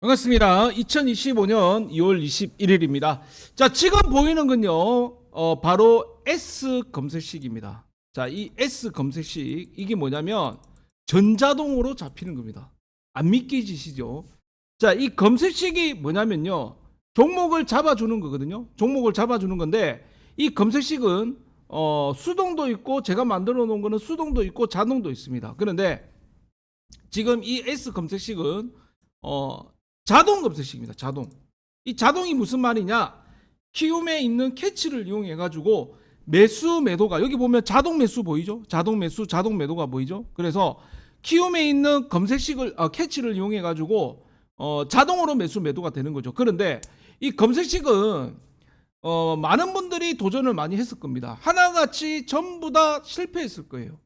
반갑습니다. 2025년 2월 21일입니다. 자, 지금 보이는 건요, 어, 바로 S 검색식입니다. 자, 이 S 검색식, 이게 뭐냐면, 전자동으로 잡히는 겁니다. 안 믿기지시죠? 자, 이 검색식이 뭐냐면요, 종목을 잡아주는 거거든요. 종목을 잡아주는 건데, 이 검색식은, 어, 수동도 있고, 제가 만들어 놓은 거는 수동도 있고, 자동도 있습니다. 그런데, 지금 이 S 검색식은, 어, 자동 검색식입니다. 자동. 이 자동이 무슨 말이냐? 키움에 있는 캐치를 이용해 가지고 매수 매도가 여기 보면 자동 매수 보이죠? 자동 매수, 자동 매도가 보이죠? 그래서 키움에 있는 검색식을 어, 캐치를 이용해 가지고 어, 자동으로 매수 매도가 되는 거죠. 그런데 이 검색식은 어, 많은 분들이 도전을 많이 했을 겁니다. 하나같이 전부 다 실패했을 거예요.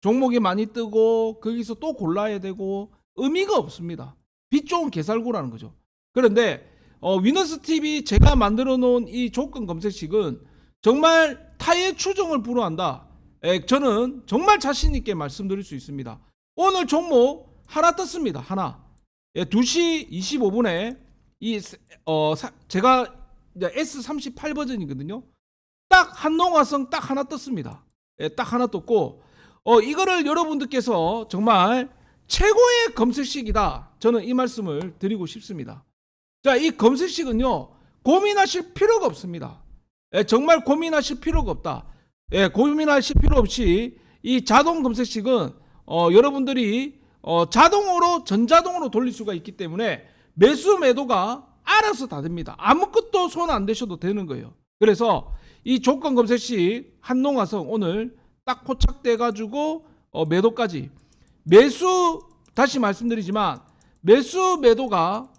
종목이 많이 뜨고 거기서 또 골라야 되고 의미가 없습니다. 빛 좋은 개살구라는 거죠. 그런데 어, 위너스 TV 제가 만들어 놓은 이 조건 검색식은 정말 타의 추종을 불허한다. 에, 저는 정말 자신 있게 말씀드릴 수 있습니다. 오늘 종목 하나 떴습니다. 하나. 예, 2시 25분에 이 어, 사- 제가 이제 S38 버전이거든요. 딱 한농화성 딱 하나 떴습니다. 예, 딱 하나 떴고 어, 이거를 여러분들께서 정말 최고의 검색식이다. 저는 이 말씀을 드리고 싶습니다. 자, 이 검색식은요, 고민하실 필요가 없습니다. 예, 정말 고민하실 필요가 없다. 예, 고민하실 필요 없이 이 자동 검색식은 어, 여러분들이 어, 자동으로 전자동으로 돌릴 수가 있기 때문에 매수 매도가 알아서 다 됩니다. 아무것도 손 안 대셔도 되는 거예요. 그래서 이 조건 검색식 한농화성 오늘 딱 포착돼 가지고 어, 매도까지 매수 다시 말씀드리지만 매수 매도가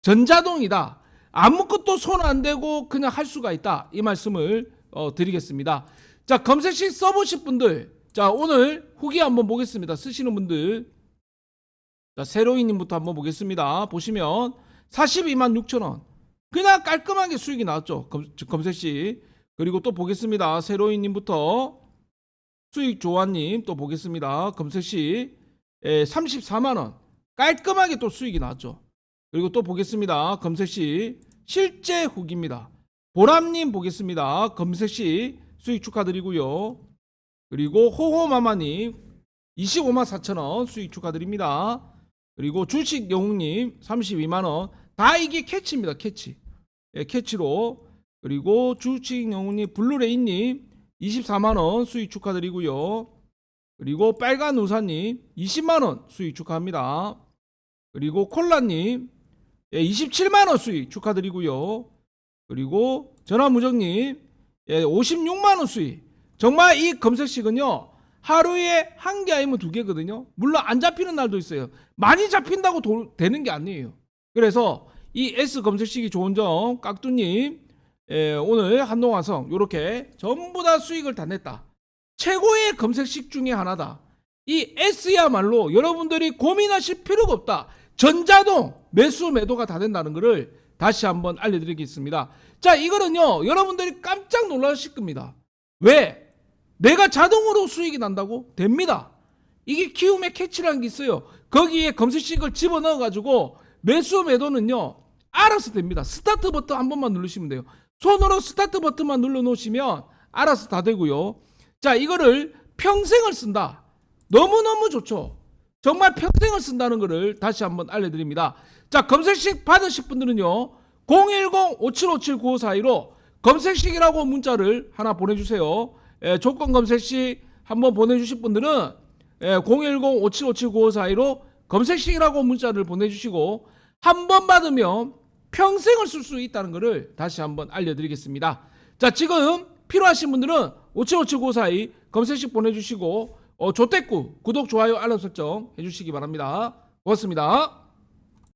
전자동이다. 아무것도 손 안 대고 그냥 할 수가 있다. 이 말씀을 어, 드리겠습니다. 자 검색식 써보실 분들 자 오늘 후기 한번 보겠습니다. 쓰시는 분들 자 세로이님부터 한번 보겠습니다. 보시면 42만 6천 원 그냥 깔끔하게 수익이 나왔죠. 검, 검색식 그리고 또 보겠습니다. 세로이님부터 수익 조아님 또 보겠습니다. 검색시 에, 34만 원 깔끔하게 또 수익이 나왔죠. 그리고 또 보겠습니다. 검색시 실제 후기입니다. 보람님 보겠습니다. 검색시 수익 축하드리고요. 그리고 호호마마님 25만 4천 원 수익 축하드립니다. 그리고 주식 영웅님 32만 원. 다 이게 캐치입니다. 캐치. 예, 캐치로. 그리고 주식 영웅님 블루레인님 24만 원 수익 축하드리고요. 그리고 빨간 우사님 20만 원 수익 축하합니다. 그리고 콜라님 예, 27만 원 수익 축하드리고요. 그리고 전화무정님 예, 56만 원 수익. 정말 이 검색식은요 하루에 한 개 아니면 두 개거든요. 물론 안 잡히는 날도 있어요. 많이 잡힌다고 도- 되는 게 아니에요. 그래서 이 S 검색식이 좋은 점 깍두님 예, 오늘 한동화성 이렇게 전부 다 수익을 다 냈다. 최고의 검색식 중에 하나다. 이 S야말로 여러분들이 고민하실 필요가 없다. 전자동 매수 매도가 다 된다는 것을 다시 한번 알려드리겠습니다. 자, 이거는요, 여러분들이 깜짝 놀라실 겁니다. 왜? 내가 자동으로 수익이 난다고? 됩니다. 이게 키움의 캐치라는 게 있어요. 거기에 검색식을 집어넣어 가지고 매수 매도는요 알아서 됩니다. 스타트 버튼 한 번만 누르시면 돼요. 손으로 스타트 버튼만 눌러 놓으시면 알아서 다 되고요. 자 이거를 평생을 쓴다. 너무너무 좋죠. 정말 평생을 쓴다는 것을 다시 한번 알려드립니다. 자 검색식 받으실 분들은요 010-5757-9542로 검색식이라고 문자를 하나 보내주세요. 예, 조건 검색식 한번 보내주실 분들은 예, 010-5757-9542로 검색식이라고 문자를 보내주시고 한 번 받으면 평생을 쓸 수 있다는 것을 다시 한번 알려드리겠습니다. 자 지금 필요하신 분들은 5757-9542 검색식 보내주시고 어, 조태구 구독 좋아요 알람 설정 해주시기 바랍니다. 고맙습니다.